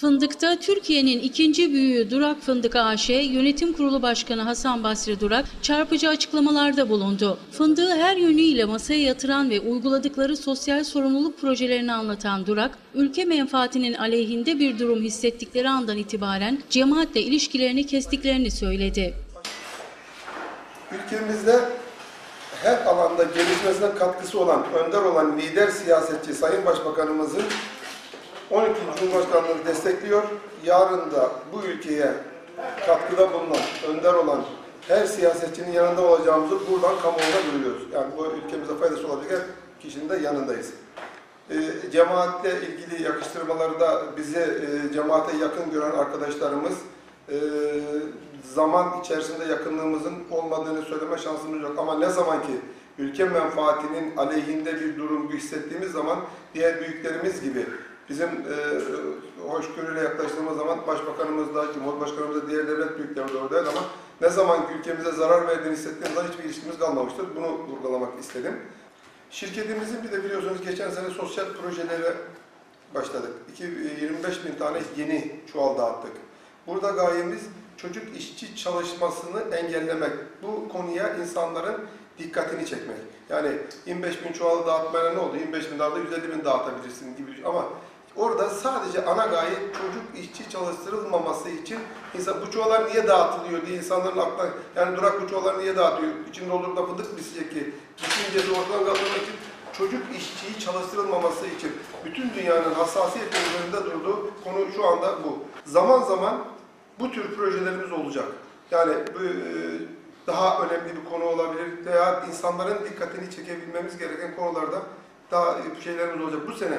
Fındık'ta Türkiye'nin ikinci büyüğü Durak Fındık AŞ Yönetim Kurulu Başkanı Hasan Basri Durak çarpıcı açıklamalarda bulundu. Fındığı her yönüyle masaya yatıran ve uyguladıkları sosyal sorumluluk projelerini anlatan Durak, ülke menfaatinin aleyhinde bir durum hissettikleri andan itibaren cemaatle ilişkilerini kestiklerini söyledi. Ülkemizde her alanda gelişmesine katkısı olan, önder olan lider siyasetçi Sayın Başbakanımızın 12. Cumhurbaşkanlığını destekliyor. Yarın da bu ülkeye katkıda bulunan, önder olan her siyasetçinin yanında olacağımızı buradan kamuoyuna duyuruyoruz. Yani bu ülkemize faydası olacak her kişinin de yanındayız. E, cemaatle ilgili yakıştırmaları da bize e, cemaate yakın gören arkadaşlarımız e, zaman içerisinde yakınlığımızın olmadığını söyleme şansımız yok. Ama ne zaman ki ülke menfaatinin aleyhinde bir durum hissettiğimiz zaman diğer büyüklerimiz gibi bizim e, hoşgörüyle yaklaştığımız zaman Başbakanımız da, Cumhurbaşkanımız da, diğer devlet büyükleri de oradaydı ama ne zaman ülkemize zarar verdiğini hissettiğimiz hiçbir ilişkimiz kalmamıştır. Bunu vurgulamak istedim. Şirketimizin bir de biliyorsunuz geçen sene sosyal projelere başladık. İki- 25 bin tane yeni çuval dağıttık. Burada gayemiz çocuk işçi çalışmasını engellemek. Bu konuya insanların dikkatini çekmek. Yani 25 bin çuval dağıtmaya ne oldu? 25 bin dağıtı 150 bin dağıtabilirsin gibi. Ama orada sadece ana gaye çocuk işçi çalıştırılmaması için insan bu çuvallar niye dağıtılıyor diye insanların aklına yani durak bu çuvallar niye dağıtıyor? İçinde olur da fındık bitecek ki de ortadan kaldırmak için çocuk işçiyi çalıştırılmaması için bütün dünyanın hassasiyetle üzerinde durduğu konu şu anda bu. Zaman zaman bu tür projelerimiz olacak. Yani bu, e, daha önemli bir konu olabilir veya insanların dikkatini çekebilmemiz gereken konularda daha şeylerimiz olacak. Bu sene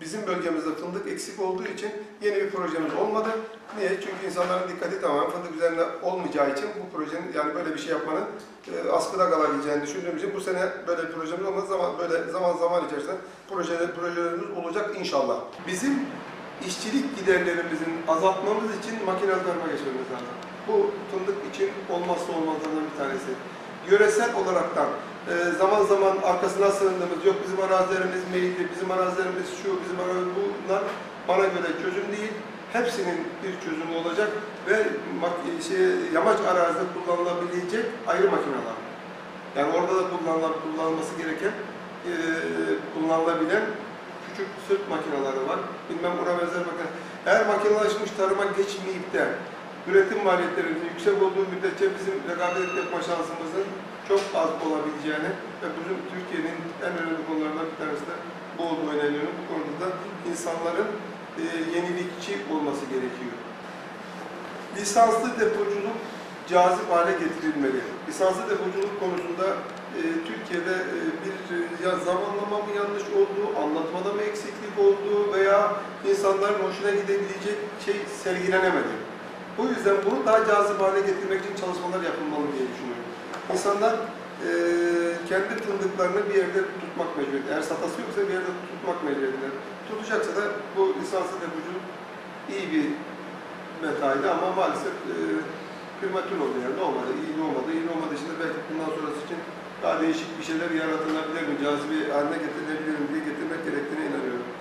bizim bölgemizde fındık eksik olduğu için yeni bir projemiz olmadı. Niye? Çünkü insanların dikkati tamamen fındık üzerine olmayacağı için bu projenin yani böyle bir şey yapmanın e, askıda kalabileceğini düşündüğüm için bu sene böyle bir projemiz olmaz zaman böyle zaman zaman içerisinde projeler, projelerimiz olacak inşallah. Bizim işçilik giderlerimizin azaltmamız için makinel tarıma geçmemiz lazım. Bu fındık için olmazsa olmazlardan bir tanesi. Yöresel olaraktan e, zaman zaman arkasına sığındığımız, yok bizim arazilerimiz meyilli, bizim arazilerimiz şu, bizim arazilerimiz bunlar bana göre çözüm değil. Hepsinin bir çözümü olacak ve şey, yamaç arazide kullanılabilecek ayrı makineler. Yani orada da kullanılan, kullanılması gereken, e, kullanılabilen küçük sırt makineleri var. Bilmem buna benzer makine. Eğer makinelaşmış tarıma geçmeyip de üretim maliyetlerinin yüksek olduğu müddetçe bizim rekabet etme şansımızın çok az olabileceğini ve bizim Türkiye'nin en önemli konularından bir tanesi de bu olduğuna inanıyorum. Bu konuda da insanların e, yenilikçi olması gerekiyor. Lisanslı depoculuk cazip hale getirilmeli. Lisanslı depoculuk konusunda e, Türkiye'de e, bir e, ya zamanlama mı yanlış olduğu, anlatmada mı eksiklik olduğu veya insanların hoşuna gidebilecek şey sergilenemedi. Bu yüzden bunu daha cazip hale getirmek için çalışmalar yapılmalı diye düşünüyorum. İnsanlar e, kendi fındıklarını bir yerde tutmak mecburiyeti. Eğer satası yoksa bir yerde tutmak mecburiyetiler. Tutacaksa da bu lisanslı depoculuk iyi bir metaydı ama maalesef e, primatür oldu yani olmadı, iyi olmadı, iyi olmadığı için de belki bundan sonrası için daha değişik bir şeyler yaratılabilir mi, cazibe haline getirilebilir mi diye getirmek gerektiğine inanıyorum.